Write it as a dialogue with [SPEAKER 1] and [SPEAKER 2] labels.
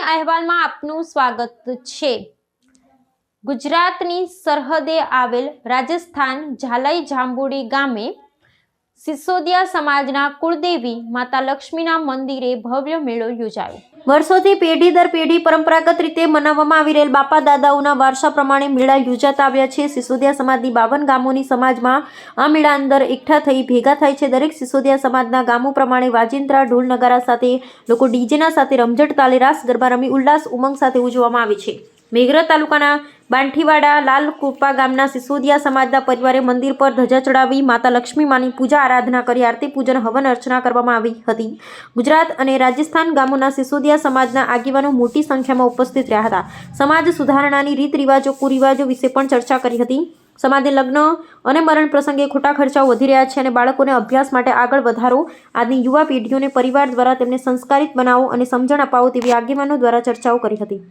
[SPEAKER 1] અહેવાલમાં આપનું સ્વાગત છે. ગુજરાતની સરહદે આવેલ રાજસ્થાન ઝાલઈ જાંબુડી ગામે સિસોદિયા સમાજના કુળદેવી માતા લક્ષ્મીના મંદિરે ભવ્ય મેળો યોજાયો. વર્ષોથી પેઢી દર પેઢી પરંપરાગત રીતે મનાવવામાં આવી રહેલ બાપા દાદાઓના વારસા પ્રમાણે મેળા યોજાતા આવ્યા છે. સિસોદિયા સમાજની બાવન ગામોની સમાજમાં આ મેળા અંદર એકઠા થઈ ભેગા થાય છે. દરેક સિસોદિયા સમાજના ગામો પ્રમાણે વાજિંત્રા, ઢોલ નગારા સાથે, લોકો ડીજેના સાથે રમઝટ તાલે રાસ ગરબા રમી ઉલ્લાસ, ઉમંગ સાથે ઉજવવામાં આવે છે. મેઘરજ તાલુકાના બાંઠીવાડા લાલકુપા ગામના સિસોદિયા સમાજના પરિવારે મંદિર પર ધજા ચડાવી માતા લક્ષ્મી માની પૂજા આરાધના કરી, આરતી પૂજન, હવન અર્ચના કરવામાં આવી હતી. ગુજરાત અને રાજસ્થાન ગામોના સિસોદિયા સમાજના આગેવાનો મોટી સંખ્યામાં ઉપસ્થિત રહ્યા હતા. સમાજ સુધારણાની રીત રિવાજો, કુરિવાજો વિશે પણ ચર્ચા કરી હતી. સમાજે લગ્ન અને મરણ પ્રસંગે ખોટા ખર્ચાઓ વધી રહ્યા છે અને બાળકોને અભ્યાસ માટે આગળ વધારો, આજની યુવા પેઢીઓને પરિવાર દ્વારા તેમને સંસ્કારિત બનાવો અને સમજણ અપાવો તેવી આગેવાનો દ્વારા ચર્ચાઓ કરી હતી.